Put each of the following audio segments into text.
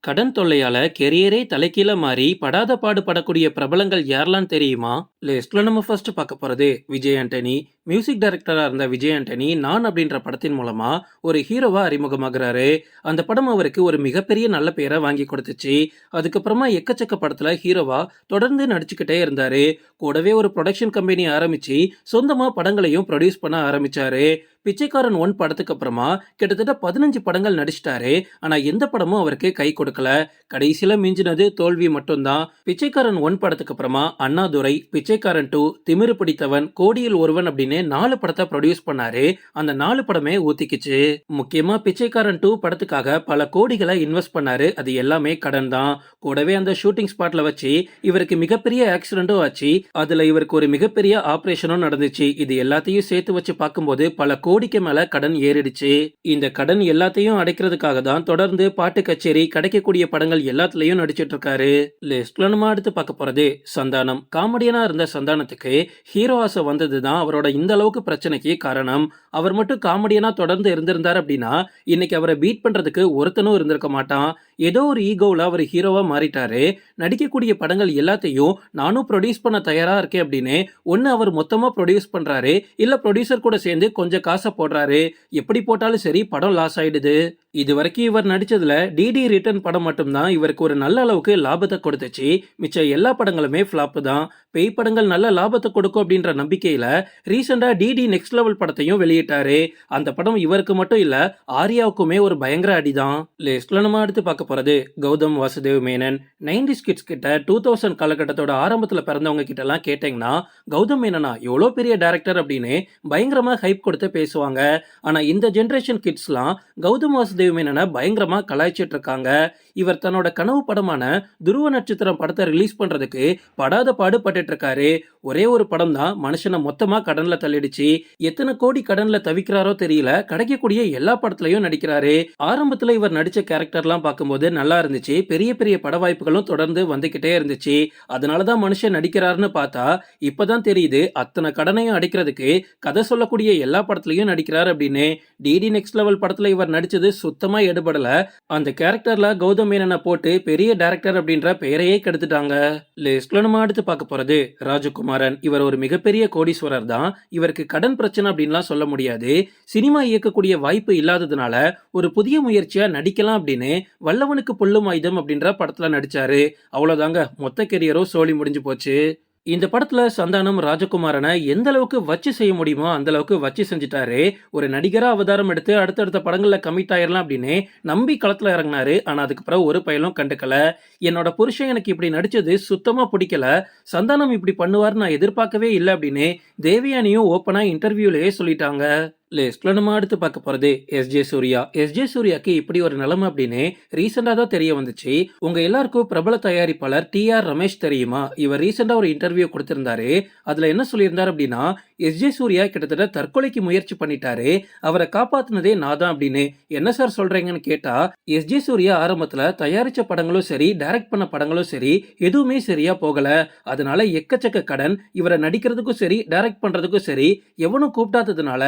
கடன் தொல்லையால கெரியரே தலைக்கீழ மாறி படாத பாடு படக்கூடிய பிரபலங்கள் யாரெல்லாம் தெரியுமா? லிஸ்ட்ல நம்ம ஃபர்ஸ்ட் பார்க்க போறது விஜய் ஆண்டனி. மியூசிக் டைரக்டரா இருந்த விஜய் ஆண்டனி நான் அப்படின்ற படத்தின் மூலமா ஒரு ஹீரோவா அறிமுகமாகிறாரு. அந்த படம் அவருக்கு ஒரு மிகப்பெரிய நல்ல பெயரை வாங்கி கொடுத்துச்சு. அதுக்கப்புறமா எக்கச்சக்க படத்துல ஹீரோவா தொடர்ந்து நடிச்சுக்கிட்டே இருந்தாரு. கூடவே ஒரு ப்ரொடக்ஷன் கம்பெனி ஆரம்பிச்சு சொந்தமா படங்களையும் ப்ரொடியூஸ் பண்ண ஆரம்பிச்சாரு. பிச்சைக்காரன் ஒன் படத்துக்கு அப்புறமா கிட்டத்தட்ட பதினஞ்சு படங்கள் நடிச்சிட்டாரு. ஆனா எந்த படமும் அவருக்கு கை கொடுக்கல. கடைசியில மிஞ்சினது தோல்வி மட்டும்தான். பிச்சைக்காரன் ஒன் படத்துக்கு அப்புறமா அண்ணாதுரை பிச்சைக்காரன் டூ திமிரு பிடித்தவன் கோடியில் ஒருவன் அப்படின்னு நாலு படத்தை ப்ரொடியூஸ் பண்ணாரு. அந்த நாலு படமே ஊத்திக்குச்சு. முக்கியமா பிச்சைக்காரன் டூ படத்துக்காக பல கோடிகளை இன்வெஸ்ட் பண்ணாரு. அது எல்லாமே கடன் தான் கூடவே அந்த ஷூட்டிங் ஸ்பாட்ல வச்சு இவருக்கு மிகப்பெரிய ஆக்சிடென்ட்டும் ஆச்சு. அதுல இவருக்கு ஒரு மிகப்பெரிய ஆபரேஷனும் நடந்துச்சு. இது எல்லாத்தையும் சேர்த்து வச்சு பார்க்கும்போது பல கோடிக்கு மேல கடன் ஏறிடுச்சு. இந்த கடன் எல்லாத்தையும் அடைக்கிறதுக்காக தான் தொடர்ந்து பாட்டு கச்சேரி கிடைக்கக்கூடிய படங்கள் எல்லாத்துலயும் நடிச்சிட்டு இருக்காரு. லிஸ்ட்ல நம்ம அடுத்து பார்க்க போறது சந்தானம். காமெடியனா இருந்த சந்தானத்துக்கு ஹீரோ ஆசை வந்தது தான் அவரோட இந்த அளவுக்கு பிரச்சனைக்கு காரணம். அவர் மட்டும் காமெடியனா தொடர்ந்து இருந்திருந்தார் அப்படின்னா இன்னைக்கு அவரை பீட் பண்றதுக்கு ஒருத்தனும் இருந்திருக்க மாட்டான். ஏதோ ஒரு ஈகோவில் அவர் ஹீரோவா மாறிட்டாரு. நடிக்கக்கூடிய படங்கள் எல்லாத்தையும் நானும் ப்ரொடியூஸ் பண்ண தயாரா இருக்கேன் அப்படின்னு ஒன்னு அவர் மொத்தமா ப்ரொடியூஸ் பண்றாரு. இல்ல ப்ரொடியூசர் கூட சேர்ந்து கொஞ்சம் காசு போடுறாரு. எப்படி போட்டாலும் சரி படம் லாஸ் ஆயிடுது. இது வரைக்கும் இவர் நடிச்சதுல டிடி ரிட்டர்ன் படம் மட்டும்தான். இவருக்கு ஒரு நல்ல அளவுக்கு லாபத்தை கொடுத்துச்சு. மிச்ச எல்லா படங்களுமே ஃப்ளாப்பு தான். பேய் படங்கள் நல்ல லாபத்தை கொடுக்கும் அப்படின்ற நம்பிக்கையில ரீசெண்டா டிடி நெக்ஸ்ட் லெவல் படத்தையும் வெளியிட்டாரு. அந்த படம் இவருக்கு மட்டும் இல்ல ஆர்யாவுக்குமே ஒரு பயங்கர அடிதான். லிஸ்ட்ல நம்ம அடுத்து பார்க்க போறது கௌதம் வாசுதேவ் மேனன். நைன்டி கிட்ஸ் கிட்ட டூ தௌசண்ட் காலகட்டத்தோட ஆரம்பத்துல பிறந்தவங்க கிட்ட எல்லாம் கேட்டீங்கன்னா கௌதம் மேனனா எவ்வளோ பெரிய டேரக்டர் அப்படின்னு பயங்கரமா ஹைப் கொடுத்து பேசுவாங்க. ஆனா இந்த ஜென்ரேஷன் கிட்ஸ்லாம் கௌதம் வாசுதேவ் மேனனை பயங்கரமா கலாய்ச்சிட்டு இருக்காங்க. இவர் தன்னோட கனவு படமான துருவ நட்சத்திரம் படத்தை ரிலீஸ் பண்றதுக்கு படாத பாடுபட்டுட்டு இருக்காரு ஒரே ஒரு படம் தான் மனுஷனை மொத்தமா கடன்ல தள்ளிடுச்சு. எத்தனை கோடி கடன்ல தவிக்கிறாரோ தெரியல. கிடைக்கக்கூடிய எல்லா படத்துலயும் நடிக்கிறாரு. ஆரம்பத்துல இவர் நடிச்ச கேரக்டர்லாம் பார்க்கும்போது நல்லா இருந்துச்சு. பெரிய பெரிய பட வாய்ப்புகளும் தொடர்ந்து வந்துகிட்டே இருந்துச்சு. அதனாலதான் மனுஷன் நடிக்கிறாருன்னு பார்த்தா இப்பதான் தெரியுது அத்தனை கடனையும் அடிக்கிறதுக்கு கதை சொல்லக்கூடிய எல்லா படத்துலயும் நடிக்கிறாரு அப்படின்னு. டிடி நெக்ஸ்ட் லெவல் படத்துல இவர் நடிச்சது சுத்தமா எடுபடல. அந்த கேரக்டர்ல கௌதம் மேனனை போட்டு பெரிய டைரக்டர் அப்படின்ற பெயரையே கெடுத்துட்டாங்க. லிஸ்ட்ல நம்ம அடுத்து பார்க்க போறது ராஜகுமாரன். இவர் ஒரு மிகப்பெரிய கோடீஸ்வரர் தான். இவருக்கு கடன் பிரச்சனை அப்படின்லாம் சொல்ல முடியாது. சினிமா இயக்கக்கூடிய வாய்ப்பு இல்லாததுனால ஒரு புதிய முயற்சியா நடிக்கலாம் அப்படின்னு வல்லவனுக்கு புல்லும் ஆயுதம் அப்படின்ற படத்துல நடிச்சாரு. அவ்வளவுதாங்க. மொத்த கெரியரும் சோழி முடிஞ்சு போச்சு. இந்த படத்துல சந்தானம் ராஜகுமாரனை எந்த அளவுக்கு வச்சு செய்ய முடியுமோ அந்த அளவுக்கு வச்சு செஞ்சுட்டாரு. ஒரு நடிகரா அவதாரம் எடுத்து அடுத்தடுத்த படங்கள்ல கமிட் ஆயிரலாம் அப்படின்னு நம்பி களத்துல இறங்கினாரு. ஆனா அதுக்கு பிறகு ஒரு பயலும் கண்டுக்கல. என்னோட புருஷன் எனக்கு இப்படி நடிச்சது சுத்தமா பிடிக்கல. சந்தானம் இப்படி பண்ணுவார் நான் எதிர்பார்க்கவே இல்லை அப்படின்னு தேவயானியும் ஓப்பனா இன்டர்வியூலயே சொல்லிட்டாங்க. லிஸ்ட்ல நம்ம அடுத்து பார்க்க போறது எஸ் ஜே சூர்யா எஸ் ஜே சூர்யாக்கு இப்படி ஒரு நிலைமை அப்படின்னு ரீசெண்டா தான் தெரிய வந்துச்சு. உங்க எல்லாருக்கும் பிரபல தயாரிப்பாளர் டி ஆர் ரமேஷ் தெரியுமா? இவர் ரீசெண்டா ஒரு இன்டர்வியூ கொடுத்திருந்தாரு. அதுல என்ன சொல்லியிருந்தாரு அப்படின்னா எஸ் ஜே சூர்யா கிட்டத்தட்ட தற்கொலைக்கு முயற்சி பண்ணிட்டாரு. அவரை காப்பாத்தினதே நான் தான் அப்படின்னு. என்ன சார் சொல்றீங்கன்னு கேட்டா எஸ் ஜே சூர்யா ஆரம்பத்துல தயாரிச்ச படங்களும் சரி டைரக்ட் பண்ண படங்களும் சரி எதுவுமே சரியா போகல. அதனால எக்கச்சக்க கடன் இவரை நடிக்கிறதுக்கும் சரி டைரக்ட் பண்றதுக்கும் சரி எவனும் கூப்பிடாததுனால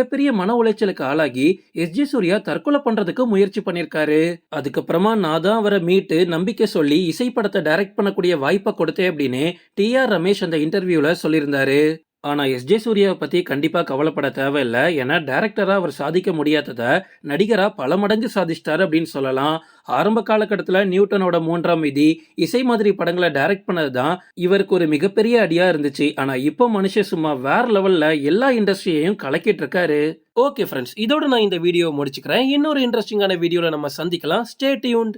மிகப்பெரிய மன உளைச்சலுக்கு ஆளாகி எஸ். ஜே. சூர்யா தற்கொலை பண்றதுக்கு முயற்சி பண்ணிருக்காரு அதுக்கப்புறமா நான் தான் அவரை மீட்டு நம்பிக்கை சொல்லி இசை படத்தை டைரக்ட் பண்ணக்கூடிய வாய்ப்பை கொடுத்தேன் அப்படின்னு டி. ஆர். ரமேஷ் அந்த இன்டர்வியூல சொல்லியிருந்தாரு. ஆனால் எஸ். ஜே. சூர்யாவை பற்றி கண்டிப்பாக கவலைப்பட தேவையில்லை. ஏன்னா டேரக்டராக அவர் சாதிக்க முடியாததை நடிகராக பல மடங்கு சாதிச்சிட்டாரு அப்படின்னு சொல்லலாம். ஆரம்ப காலகட்டத்தில் நியூட்டனோட மூன்றாம் விதி இசை மாதிரி படங்களை டைரக்ட் பண்ணது தான் இவருக்கு ஒரு மிகப்பெரிய அடியாக இருந்துச்சு. ஆனால் இப்போ மனுஷன் சும்மா வேற லெவலில் எல்லா இண்டஸ்ட்ரியையும் கலக்கிட்டு இருக்காரு. ஓகே ஃப்ரெண்ட்ஸ் இதோட நான் இந்த வீடியோ முடிச்சுக்கிறேன். இன்னொரு இன்ட்ரெஸ்டிங்கான வீடியோவில் நம்ம சந்திக்கலாம். Stay tuned